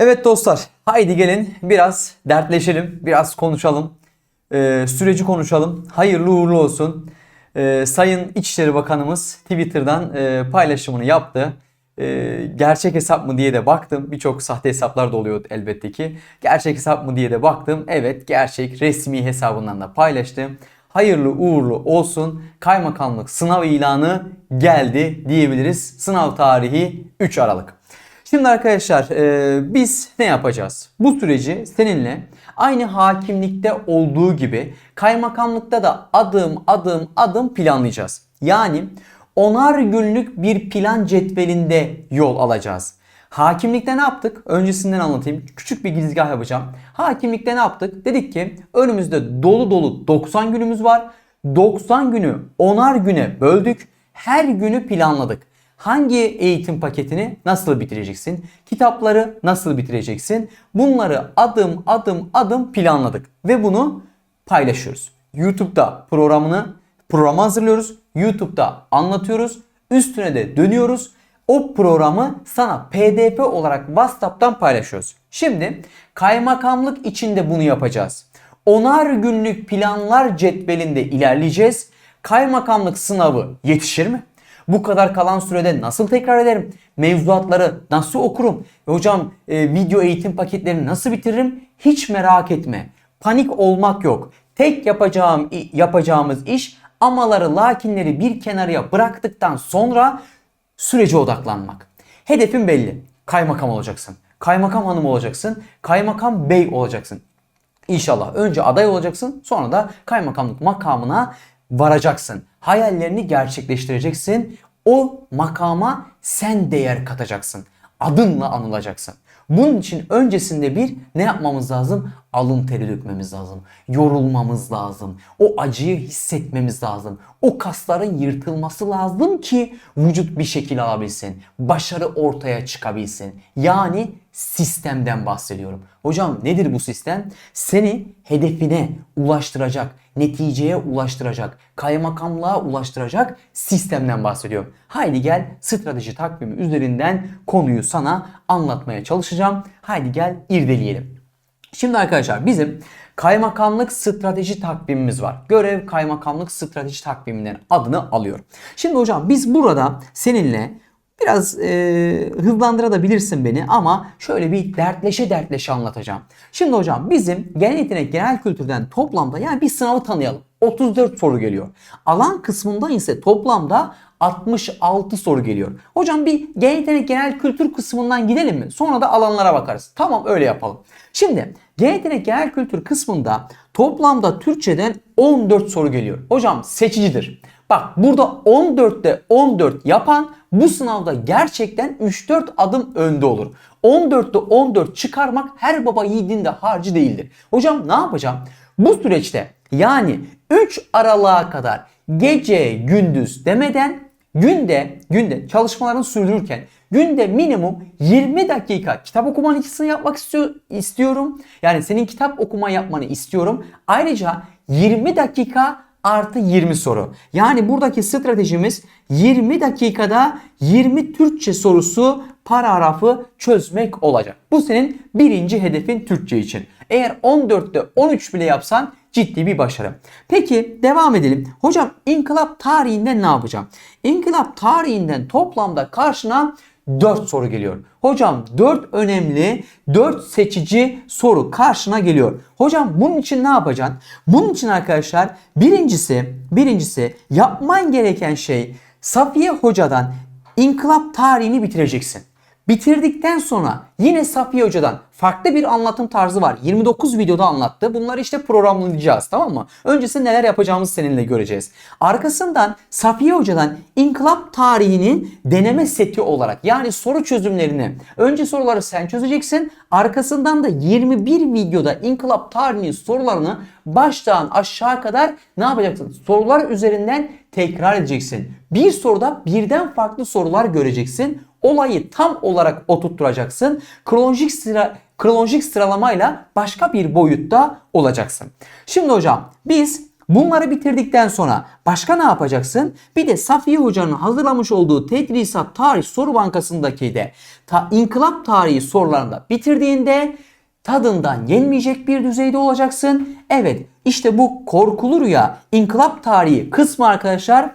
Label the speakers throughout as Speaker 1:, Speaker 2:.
Speaker 1: Evet dostlar, haydi gelin biraz dertleşelim, biraz konuşalım. Ee, süreci konuşalım. Hayırlı uğurlu olsun. Ee, Sayın İçişleri Bakanımız Twitter'dan e, paylaşımını yaptı. Ee, gerçek hesap mı diye de baktım. Birçok sahte hesaplar da oluyor elbette ki. Gerçek hesap mı diye de baktım. Evet gerçek resmi hesabından da paylaştı. Hayırlı uğurlu olsun. Kaymakamlık sınav ilanı geldi diyebiliriz. Sınav tarihi 3 Aralık. Şimdi arkadaşlar e, biz ne yapacağız? Bu süreci seninle aynı hakimlikte olduğu gibi kaymakamlıkta da adım adım adım planlayacağız. Yani onar günlük bir plan cetvelinde yol alacağız. Hakimlikte ne yaptık? Öncesinden anlatayım. Küçük bir girizgah yapacağım. Hakimlikte ne yaptık? Dedik ki önümüzde dolu dolu 90 günümüz var. 90 günü onar güne böldük. Her günü planladık. Hangi eğitim paketini nasıl bitireceksin? Kitapları nasıl bitireceksin? Bunları adım adım adım planladık ve bunu paylaşıyoruz. YouTube'da programını programı hazırlıyoruz. YouTube'da anlatıyoruz. Üstüne de dönüyoruz. O programı sana PDF olarak WhatsApp'tan paylaşıyoruz. Şimdi kaymakamlık içinde bunu yapacağız. Onar günlük planlar cetvelinde ilerleyeceğiz. Kaymakamlık sınavı yetişir mi? Bu kadar kalan sürede nasıl tekrar ederim? Mevzuatları nasıl okurum? E hocam e, video eğitim paketlerini nasıl bitiririm? Hiç merak etme. Panik olmak yok. Tek yapacağım yapacağımız iş amaları lakinleri bir kenarıya bıraktıktan sonra sürece odaklanmak. Hedefin belli. Kaymakam olacaksın. Kaymakam hanım olacaksın. Kaymakam bey olacaksın. İnşallah önce aday olacaksın sonra da kaymakamlık makamına varacaksın. Hayallerini gerçekleştireceksin. O makama sen değer katacaksın. Adınla anılacaksın. Bunun için öncesinde bir ne yapmamız lazım? Alın teri dökmemiz lazım. Yorulmamız lazım. O acıyı hissetmemiz lazım. O kasların yırtılması lazım ki vücut bir şekil alabilsin. Başarı ortaya çıkabilsin. Yani sistemden bahsediyorum. Hocam nedir bu sistem? Seni hedefine ulaştıracak, neticeye ulaştıracak, kaymakamlığa ulaştıracak sistemden bahsediyorum. Haydi gel strateji takvimi üzerinden konuyu sana anlatmaya çalışacağım. Haydi gel irdeleyelim. Şimdi arkadaşlar bizim kaymakamlık strateji takvimimiz var. Görev kaymakamlık strateji takviminden adını alıyor. Şimdi hocam biz burada seninle Biraz e, hızlandırabilirsin beni ama şöyle bir dertleşe dertleşe anlatacağım. Şimdi hocam bizim genel yetenek genel kültürden toplamda yani bir sınavı tanıyalım. 34 soru geliyor. Alan kısmında ise toplamda 66 soru geliyor. Hocam bir yetenek genel kültür kısmından gidelim mi? Sonra da alanlara bakarız. Tamam öyle yapalım. Şimdi yetenek genel kültür kısmında toplamda Türkçeden 14 soru geliyor. Hocam seçicidir. Bak burada 14'te 14 yapan bu sınavda gerçekten 3-4 adım önde olur. 14'te 14 çıkarmak her baba yiğidin de harcı değildir. Hocam ne yapacağım? Bu süreçte yani 3 aralığa kadar gece gündüz demeden günde günde çalışmalarını sürdürürken günde minimum 20 dakika kitap okuma ikisini yapmak istiyor, istiyorum. Yani senin kitap okuma yapmanı istiyorum. Ayrıca 20 dakika artı 20 soru. Yani buradaki stratejimiz 20 dakikada 20 Türkçe sorusu paragrafı çözmek olacak. Bu senin birinci hedefin Türkçe için. Eğer 14'te 13 bile yapsan ciddi bir başarı. Peki devam edelim. Hocam inkılap tarihinden ne yapacağım? İnkılap tarihinden toplamda karşına 4 soru geliyor. Hocam 4 önemli, 4 seçici soru karşına geliyor. Hocam bunun için ne yapacaksın? Bunun için arkadaşlar birincisi, birincisi yapman gereken şey Safiye Hoca'dan inkılap tarihini bitireceksin. Bitirdikten sonra yine Safiye Hoca'dan farklı bir anlatım tarzı var. 29 videoda anlattı. Bunları işte programlayacağız tamam mı? Öncesinde neler yapacağımızı seninle göreceğiz. Arkasından Safiye Hoca'dan inkılap tarihinin deneme seti olarak yani soru çözümlerini önce soruları sen çözeceksin. Arkasından da 21 videoda inkılap tarihinin sorularını baştan aşağı kadar ne yapacaksın? Sorular üzerinden tekrar edeceksin. Bir soruda birden farklı sorular göreceksin olayı tam olarak oturtturacaksın. Kronolojik sıra kronolojik sıralamayla başka bir boyutta olacaksın. Şimdi hocam biz bunları bitirdikten sonra başka ne yapacaksın? Bir de Safiye Hoca'nın hazırlamış olduğu Tedrisat Tarih Soru Bankası'ndaki de ta, inkılap tarihi sorularında bitirdiğinde tadından yenmeyecek bir düzeyde olacaksın. Evet işte bu korkulu rüya inkılap tarihi kısmı arkadaşlar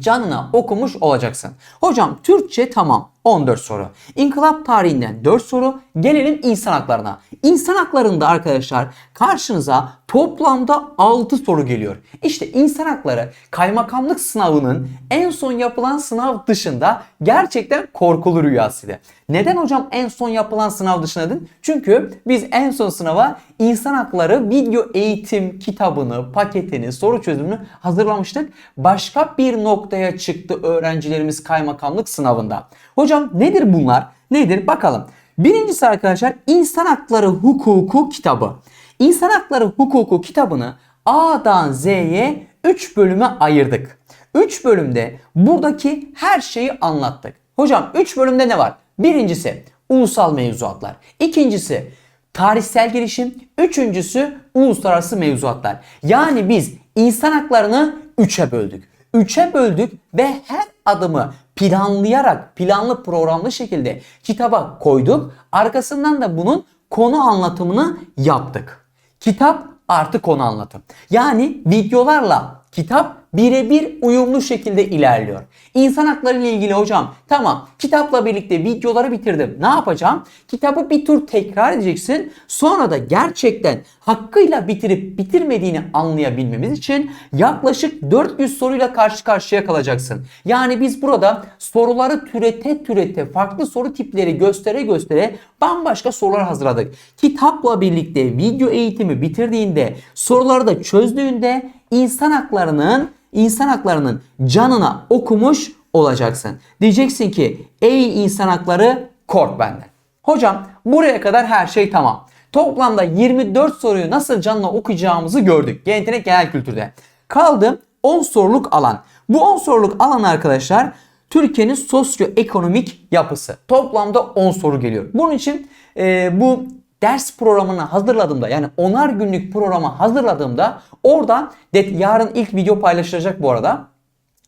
Speaker 1: canına okumuş olacaksın. Hocam Türkçe tamam 14 soru. İnkılap tarihinden 4 soru. Gelelim insan haklarına. İnsan haklarında arkadaşlar karşınıza toplamda 6 soru geliyor. İşte insan hakları kaymakamlık sınavının en son yapılan sınav dışında gerçekten korkulu rüyasıydı. Neden hocam en son yapılan sınav dışında dedin? Çünkü biz en son sınava insan hakları video eğitim kitabını, paketini, soru çözümünü hazırlamıştık. Başka bir noktaya çıktı öğrencilerimiz kaymakamlık sınavında. Hocam nedir bunlar? Nedir? Bakalım. Birincisi arkadaşlar insan hakları hukuku kitabı. İnsan hakları hukuku kitabını A'dan Z'ye 3 bölüme ayırdık. 3 bölümde buradaki her şeyi anlattık. Hocam 3 bölümde ne var? Birincisi ulusal mevzuatlar. İkincisi tarihsel gelişim. Üçüncüsü uluslararası mevzuatlar. Yani biz insan haklarını 3'e böldük. 3'e böldük ve her adımı planlayarak planlı programlı şekilde kitaba koyduk. Arkasından da bunun konu anlatımını yaptık. Kitap artı konu anlatım. Yani videolarla kitap birebir uyumlu şekilde ilerliyor. İnsan hakları ile ilgili hocam tamam kitapla birlikte videoları bitirdim. Ne yapacağım? Kitabı bir tur tekrar edeceksin. Sonra da gerçekten hakkıyla bitirip bitirmediğini anlayabilmemiz için yaklaşık 400 soruyla karşı karşıya kalacaksın. Yani biz burada soruları türete türete farklı soru tipleri göstere göstere bambaşka sorular hazırladık. Kitapla birlikte video eğitimi bitirdiğinde soruları da çözdüğünde insan haklarının insan haklarının canına okumuş olacaksın. Diyeceksin ki ey insan hakları kork benden. Hocam buraya kadar her şey tamam. Toplamda 24 soruyu nasıl canına okuyacağımızı gördük. Yetenek genel kültürde. Kaldı 10 soruluk alan. Bu 10 soruluk alan arkadaşlar Türkiye'nin sosyoekonomik yapısı. Toplamda 10 soru geliyor. Bunun için e, bu ders programını hazırladığımda yani onar günlük programı hazırladığımda orada yarın ilk video paylaşılacak bu arada.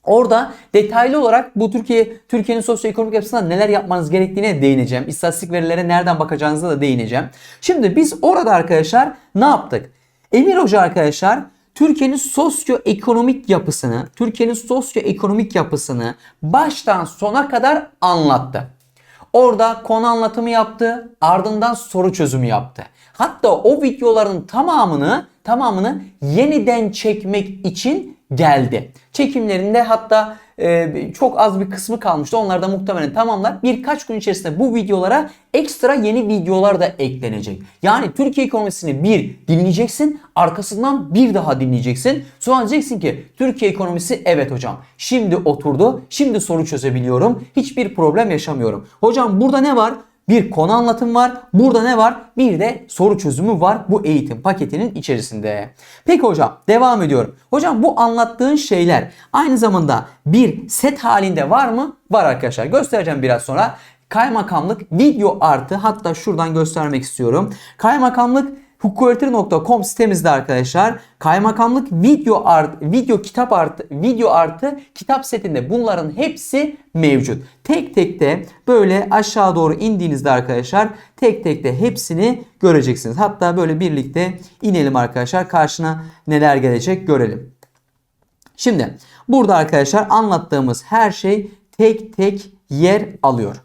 Speaker 1: Orada detaylı olarak bu Türkiye Türkiye'nin sosyoekonomik yapısında neler yapmanız gerektiğine değineceğim. İstatistik verilere nereden bakacağınıza da değineceğim. Şimdi biz orada arkadaşlar ne yaptık? Emir Hoca arkadaşlar Türkiye'nin sosyoekonomik yapısını, Türkiye'nin sosyoekonomik yapısını baştan sona kadar anlattı. Orada konu anlatımı yaptı, ardından soru çözümü yaptı. Hatta o videoların tamamını tamamını yeniden çekmek için geldi. Çekimlerinde hatta e, çok az bir kısmı kalmıştı. Onlar da muhtemelen tamamlar. Birkaç gün içerisinde bu videolara ekstra yeni videolar da eklenecek. Yani Türkiye ekonomisini bir dinleyeceksin. Arkasından bir daha dinleyeceksin. Sonra diyeceksin ki Türkiye ekonomisi evet hocam. Şimdi oturdu. Şimdi soru çözebiliyorum. Hiçbir problem yaşamıyorum. Hocam burada ne var? Bir konu anlatım var. Burada ne var? Bir de soru çözümü var bu eğitim paketinin içerisinde. Peki hocam devam ediyorum. Hocam bu anlattığın şeyler aynı zamanda bir set halinde var mı? Var arkadaşlar. Göstereceğim biraz sonra. Kaymakamlık video artı hatta şuradan göstermek istiyorum. Kaymakamlık hukuköğretir.com sitemizde arkadaşlar kaymakamlık video art video kitap artı video artı kitap setinde bunların hepsi mevcut. Tek tek de böyle aşağı doğru indiğinizde arkadaşlar tek tek de hepsini göreceksiniz. Hatta böyle birlikte inelim arkadaşlar. Karşına neler gelecek görelim. Şimdi burada arkadaşlar anlattığımız her şey tek tek yer alıyor.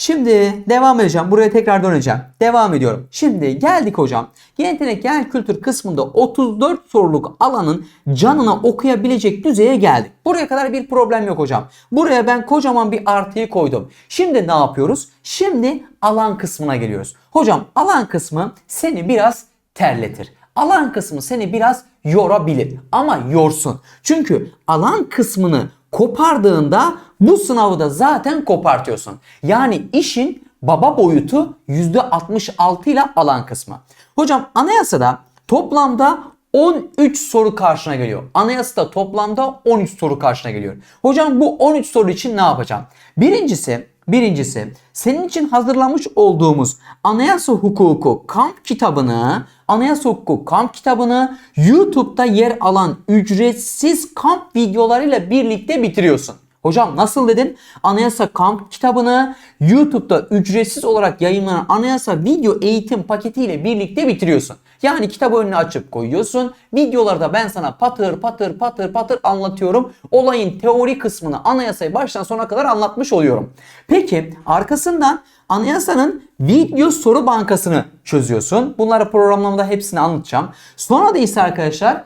Speaker 1: Şimdi devam edeceğim. Buraya tekrar döneceğim. Devam ediyorum. Şimdi geldik hocam. Yetenek genel kültür kısmında 34 soruluk alanın canına okuyabilecek düzeye geldik. Buraya kadar bir problem yok hocam. Buraya ben kocaman bir artıyı koydum. Şimdi ne yapıyoruz? Şimdi alan kısmına geliyoruz. Hocam alan kısmı seni biraz terletir. Alan kısmı seni biraz yorabilir ama yorsun. Çünkü alan kısmını kopardığında bu sınavı da zaten kopartıyorsun. Yani işin baba boyutu %66 ile alan kısmı. Hocam anayasada toplamda 13 soru karşına geliyor. Anayasada toplamda 13 soru karşına geliyor. Hocam bu 13 soru için ne yapacağım? Birincisi Birincisi, senin için hazırlamış olduğumuz Anayasa Hukuku kamp kitabını, Anayasa Hukuku kamp kitabını YouTube'da yer alan ücretsiz kamp videolarıyla birlikte bitiriyorsun. Hocam nasıl dedin? Anayasa kamp kitabını YouTube'da ücretsiz olarak yayınlanan anayasa video eğitim paketiyle birlikte bitiriyorsun. Yani kitabı önüne açıp koyuyorsun. Videolarda ben sana patır patır patır patır anlatıyorum. Olayın teori kısmını anayasayı baştan sona kadar anlatmış oluyorum. Peki arkasından anayasanın video soru bankasını çözüyorsun. Bunları programlamada hepsini anlatacağım. Sonra da ise arkadaşlar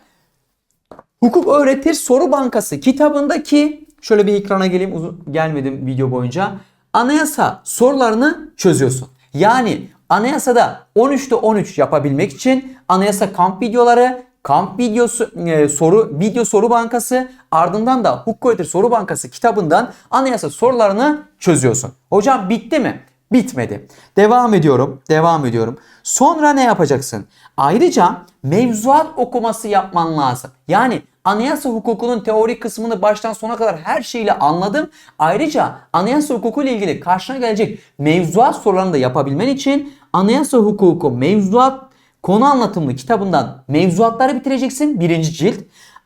Speaker 1: Hukuk Öğretir Soru Bankası kitabındaki şöyle bir ekrana geleyim uzun gelmedim video boyunca. Anayasa sorularını çözüyorsun. Yani anayasada 13'te 13 yapabilmek için anayasa kamp videoları, kamp videosu e, soru video soru bankası ardından da Öğretir Soru Bankası kitabından anayasa sorularını çözüyorsun. Hocam bitti mi? Bitmedi. Devam ediyorum. Devam ediyorum. Sonra ne yapacaksın? Ayrıca mevzuat okuması yapman lazım. Yani anayasa hukukunun teori kısmını baştan sona kadar her şeyle anladım. Ayrıca anayasa hukuku ile ilgili karşına gelecek mevzuat sorularını da yapabilmen için anayasa hukuku mevzuat konu anlatımlı kitabından mevzuatları bitireceksin. Birinci cilt.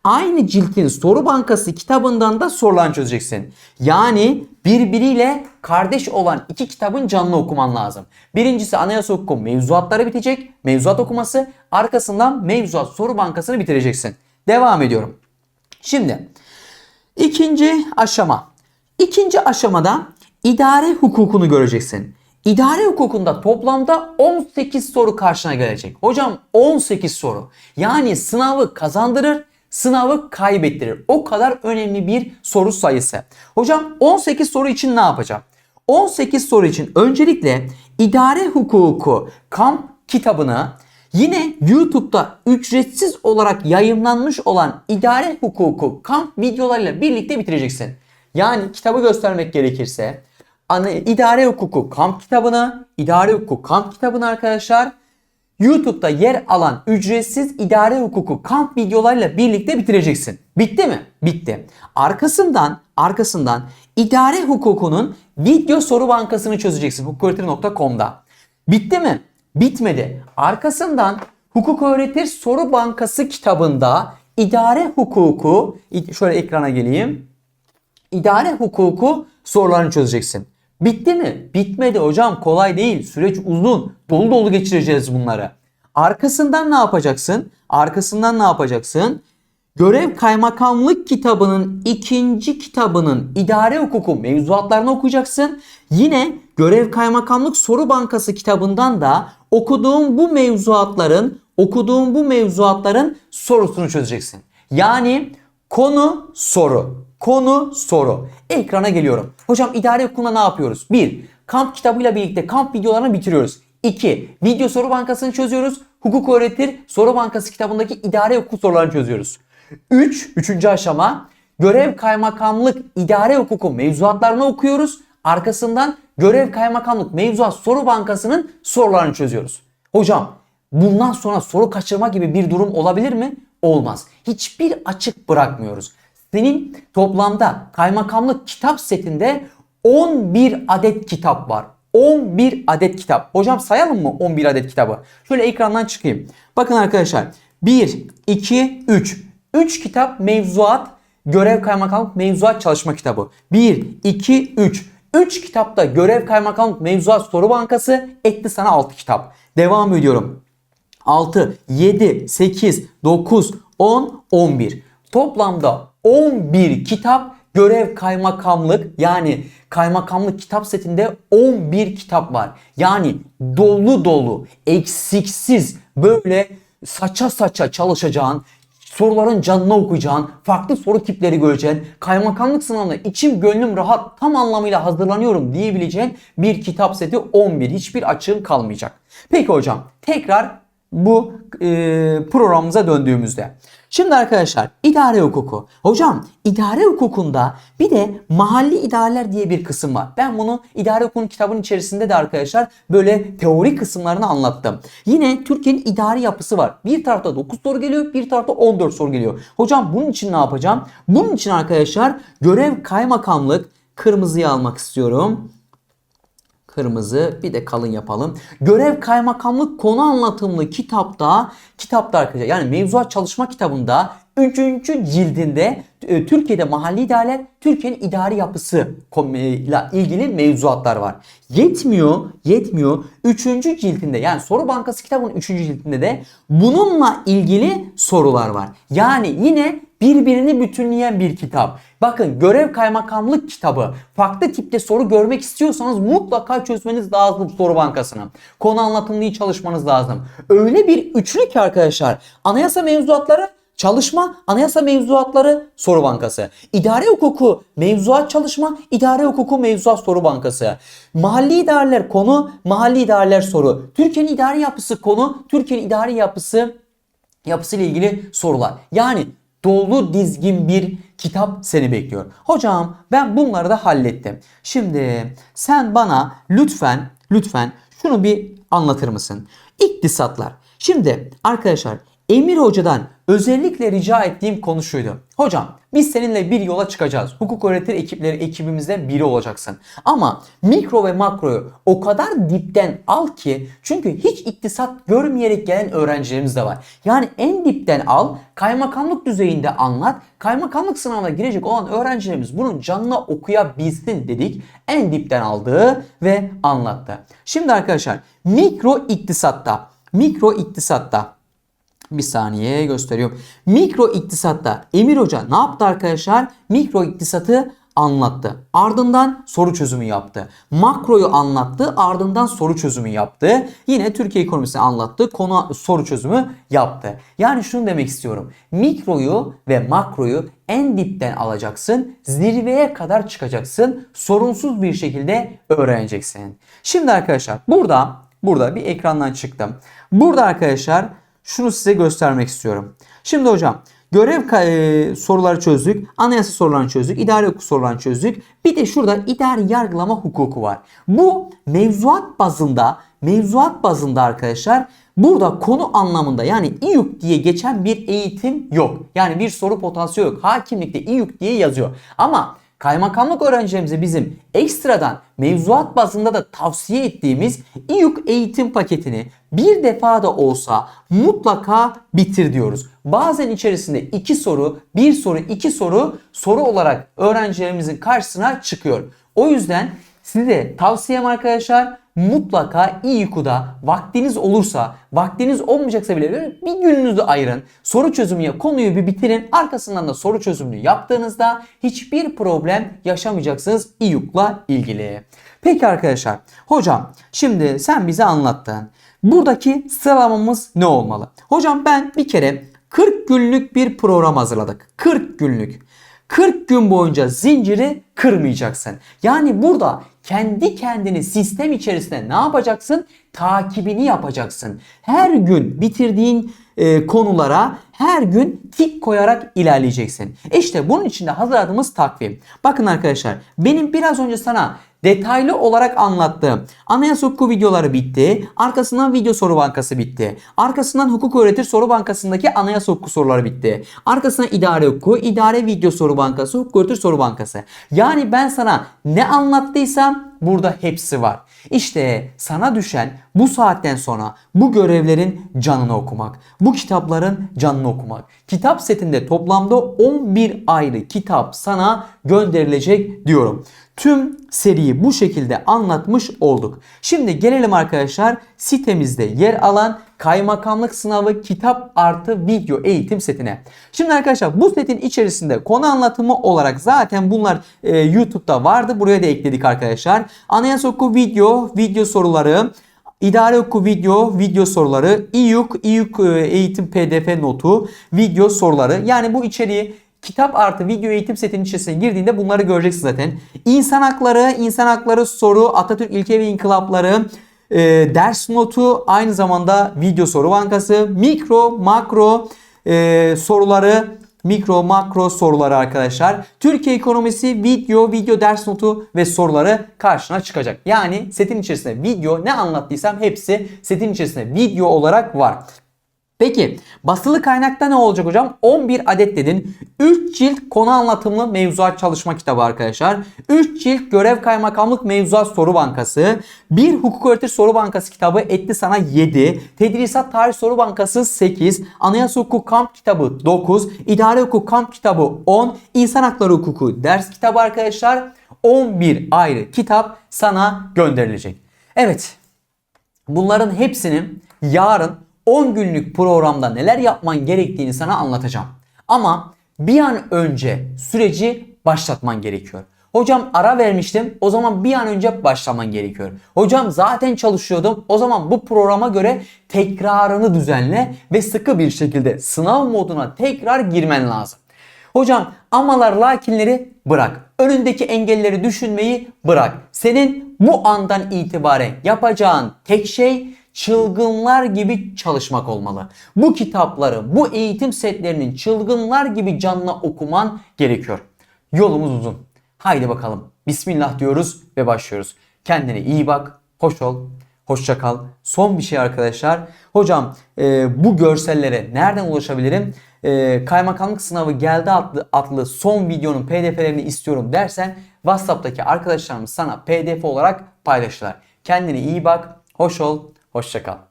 Speaker 1: Aynı ciltin soru bankası kitabından da sorular çözeceksin. Yani birbiriyle kardeş olan iki kitabın canlı okuman lazım. Birincisi anayasa hukuku mevzuatları bitecek. Mevzuat okuması. Arkasından mevzuat soru bankasını bitireceksin. Devam ediyorum. Şimdi ikinci aşama. İkinci aşamada idare hukukunu göreceksin. İdare hukukunda toplamda 18 soru karşına gelecek. Hocam 18 soru. Yani sınavı kazandırır, sınavı kaybettirir. O kadar önemli bir soru sayısı. Hocam 18 soru için ne yapacağım? 18 soru için öncelikle idare hukuku kamp kitabını Yine YouTube'da ücretsiz olarak yayınlanmış olan idare hukuku kamp videolarıyla birlikte bitireceksin. Yani kitabı göstermek gerekirse idare hukuku kamp kitabını, idare hukuku kamp kitabını arkadaşlar YouTube'da yer alan ücretsiz idare hukuku kamp videolarıyla birlikte bitireceksin. Bitti mi? Bitti. Arkasından arkasından idare hukukunun video soru bankasını çözeceksin hukuköğretir.com'da. Bitti mi? Bitmedi. Arkasından Hukuk Öğretir Soru Bankası kitabında idare hukuku şöyle ekrana geleyim. İdare hukuku sorularını çözeceksin. Bitti mi? Bitmedi hocam. Kolay değil. Süreç uzun. Dolu dolu geçireceğiz bunları. Arkasından ne yapacaksın? Arkasından ne yapacaksın? Görev Kaymakamlık kitabının ikinci kitabının idare hukuku mevzuatlarını okuyacaksın. Yine Görev Kaymakamlık Soru Bankası kitabından da okuduğun bu mevzuatların okuduğun bu mevzuatların sorusunu çözeceksin. Yani konu soru. Konu soru. Ekrana geliyorum. Hocam idare hukukunda ne yapıyoruz? 1. Kamp kitabıyla birlikte kamp videolarını bitiriyoruz. 2. Video soru bankasını çözüyoruz. Hukuk öğretir soru bankası kitabındaki idare hukuku sorularını çözüyoruz. 3. Üçüncü aşama. Görev kaymakamlık idare hukuku mevzuatlarını okuyoruz. Arkasından görev kaymakamlık mevzuat soru bankasının sorularını çözüyoruz. Hocam bundan sonra soru kaçırma gibi bir durum olabilir mi? Olmaz. Hiçbir açık bırakmıyoruz. Senin toplamda kaymakamlık kitap setinde 11 adet kitap var. 11 adet kitap. Hocam sayalım mı 11 adet kitabı? Şöyle ekrandan çıkayım. Bakın arkadaşlar 1, 2, 3. 3 kitap mevzuat, görev kaymakamlık mevzuat çalışma kitabı. 1, 2, 3. 3 kitapta görev kaymakamlık mevzuat soru bankası etti sana 6 kitap. Devam ediyorum. 6, 7, 8, 9, 10, 11. Toplamda 11 kitap görev kaymakamlık yani kaymakamlık kitap setinde 11 kitap var. Yani dolu dolu, eksiksiz böyle saça saça çalışacağın, soruların canına okuyacağın, farklı soru tipleri göreceğin, kaymakamlık sınavına içim gönlüm rahat tam anlamıyla hazırlanıyorum diyebileceğin bir kitap seti 11. Hiçbir açığın kalmayacak. Peki hocam tekrar bu e, programımıza döndüğümüzde. Şimdi arkadaşlar idare hukuku. Hocam idare hukukunda bir de mahalli idareler diye bir kısım var. Ben bunu idare hukukunun kitabının içerisinde de arkadaşlar böyle teori kısımlarını anlattım. Yine Türkiye'nin idari yapısı var. Bir tarafta 9 soru geliyor bir tarafta 14 soru geliyor. Hocam bunun için ne yapacağım? Bunun için arkadaşlar görev kaymakamlık kırmızıyı almak istiyorum. Kırmızı bir de kalın yapalım. Görev kaymakamlık konu anlatımlı kitapta kitapta arkadaşlar yani mevzuat çalışma kitabında 3. cildinde e, Türkiye'de mahalli idareler, Türkiye'nin idari yapısı ile ilgili mevzuatlar var. Yetmiyor, yetmiyor. 3. cildinde yani soru bankası kitabının 3. cildinde de bununla ilgili sorular var. Yani yine birbirini bütünleyen bir kitap. Bakın görev kaymakamlık kitabı. Farklı tipte soru görmek istiyorsanız mutlaka çözmeniz lazım soru bankasını. Konu anlatımını iyi çalışmanız lazım. Öyle bir üçlü ki arkadaşlar anayasa mevzuatları Çalışma, anayasa mevzuatları soru bankası. İdare hukuku, mevzuat çalışma, idare hukuku mevzuat soru bankası. Mahalli idareler konu, mahalli idareler soru. Türkiye'nin idari yapısı konu, Türkiye'nin idari yapısı yapısı ile ilgili sorular. Yani dolu dizgin bir kitap seni bekliyor. Hocam ben bunları da hallettim. Şimdi sen bana lütfen lütfen şunu bir anlatır mısın? İktisatlar. Şimdi arkadaşlar Emir Hoca'dan özellikle rica ettiğim konu şuydu. Hocam biz seninle bir yola çıkacağız. Hukuk öğretir ekipleri ekibimizden biri olacaksın. Ama mikro ve makroyu o kadar dipten al ki çünkü hiç iktisat görmeyerek gelen öğrencilerimiz de var. Yani en dipten al, kaymakamlık düzeyinde anlat. Kaymakamlık sınavına girecek olan öğrencilerimiz bunun canına okuyabilsin dedik. En dipten aldı ve anlattı. Şimdi arkadaşlar mikro iktisatta, mikro iktisatta bir saniye gösteriyorum. Mikro iktisatta Emir Hoca ne yaptı arkadaşlar? Mikro iktisatı anlattı. Ardından soru çözümü yaptı. Makroyu anlattı. Ardından soru çözümü yaptı. Yine Türkiye ekonomisini anlattı. Konu soru çözümü yaptı. Yani şunu demek istiyorum. Mikroyu ve makroyu en dipten alacaksın. Zirveye kadar çıkacaksın. Sorunsuz bir şekilde öğreneceksin. Şimdi arkadaşlar burada burada bir ekrandan çıktım. Burada arkadaşlar şunu size göstermek istiyorum. Şimdi hocam görev e, soruları çözdük. Anayasa sorularını çözdük. idare hukuk sorularını çözdük. Bir de şurada idari yargılama hukuku var. Bu mevzuat bazında mevzuat bazında arkadaşlar burada konu anlamında yani İYUK diye geçen bir eğitim yok. Yani bir soru potansiyeli yok. Hakimlikte İYUK diye yazıyor. Ama kaymakamlık öğrencilerimize bizim ekstradan mevzuat bazında da tavsiye ettiğimiz İYUK eğitim paketini bir defa da olsa mutlaka bitir diyoruz. Bazen içerisinde iki soru, bir soru, iki soru soru olarak öğrencilerimizin karşısına çıkıyor. O yüzden size tavsiyem arkadaşlar mutlaka İYKU'da vaktiniz olursa, vaktiniz olmayacaksa bile bir gününüzü ayırın. Soru çözümü konuyu bir bitirin. Arkasından da soru çözümünü yaptığınızda hiçbir problem yaşamayacaksınız İYUK'la ilgili. Peki arkadaşlar, hocam şimdi sen bize anlattın. Buradaki sıralamamız ne olmalı? Hocam ben bir kere 40 günlük bir program hazırladık. 40 günlük. 40 gün boyunca zinciri kırmayacaksın. Yani burada kendi kendini sistem içerisinde ne yapacaksın? Takibini yapacaksın. Her gün bitirdiğin e, konulara her gün tik koyarak ilerleyeceksin. İşte bunun için de hazırladığımız takvim. Bakın arkadaşlar benim biraz önce sana detaylı olarak anlattığım anayasa hukuku videoları bitti. Arkasından video soru bankası bitti. Arkasından hukuk öğretir soru bankasındaki anayasa hukuku soruları bitti. Arkasından idare hukuku, idare video soru bankası, hukuk öğretir soru bankası. Yani ben sana ne anlattıysam burada hepsi var. İşte sana düşen bu saatten sonra bu görevlerin canını okumak. Bu kitapların canını okumak. Kitap setinde toplamda 11 ayrı kitap sana gönderilecek diyorum. Tüm seriyi bu şekilde anlatmış olduk. Şimdi gelelim arkadaşlar sitemizde yer alan kaymakamlık sınavı kitap artı video eğitim setine. Şimdi arkadaşlar bu setin içerisinde konu anlatımı olarak zaten bunlar e, YouTube'da vardı. Buraya da ekledik arkadaşlar. Anayasa hukuku video, video soruları, İdare hukuku video, video soruları, İYUK, İYUK e, eğitim pdf notu, video soruları. Yani bu içeriği kitap artı video eğitim setinin içerisine girdiğinde bunları göreceksin zaten. İnsan hakları, insan hakları soru, Atatürk ilke ve inkılapları, e, ders notu, aynı zamanda video soru bankası, mikro, makro e, soruları, mikro, makro soruları arkadaşlar. Türkiye ekonomisi, video, video ders notu ve soruları karşına çıkacak. Yani setin içerisinde video ne anlattıysam hepsi setin içerisinde video olarak var. Peki basılı kaynakta ne olacak hocam? 11 adet dedin. 3 cilt konu anlatımlı mevzuat çalışma kitabı arkadaşlar. 3 cilt görev kaymakamlık mevzuat soru bankası. 1 hukuk öğreti soru bankası kitabı etti sana 7. Tedrisat tarih soru bankası 8. Anayasa hukuk kamp kitabı 9. İdare hukuk kamp kitabı 10. İnsan hakları hukuku ders kitabı arkadaşlar 11 ayrı kitap sana gönderilecek. Evet Bunların hepsini yarın 10 günlük programda neler yapman gerektiğini sana anlatacağım. Ama bir an önce süreci başlatman gerekiyor. Hocam ara vermiştim. O zaman bir an önce başlaman gerekiyor. Hocam zaten çalışıyordum. O zaman bu programa göre tekrarını düzenle ve sıkı bir şekilde sınav moduna tekrar girmen lazım. Hocam amalar lakinleri bırak. Önündeki engelleri düşünmeyi bırak. Senin bu andan itibaren yapacağın tek şey çılgınlar gibi çalışmak olmalı. Bu kitapları, bu eğitim setlerinin çılgınlar gibi canlı okuman gerekiyor. Yolumuz uzun. Haydi bakalım. Bismillah diyoruz ve başlıyoruz. Kendine iyi bak. Hoş ol. Hoşça kal. Son bir şey arkadaşlar. Hocam e, bu görsellere nereden ulaşabilirim? E, kaymakamlık sınavı geldi adlı, adlı son videonun pdf'lerini istiyorum dersen WhatsApp'taki arkadaşlarımız sana pdf olarak paylaşırlar. Kendine iyi bak. Hoş ol. Hoşça kal.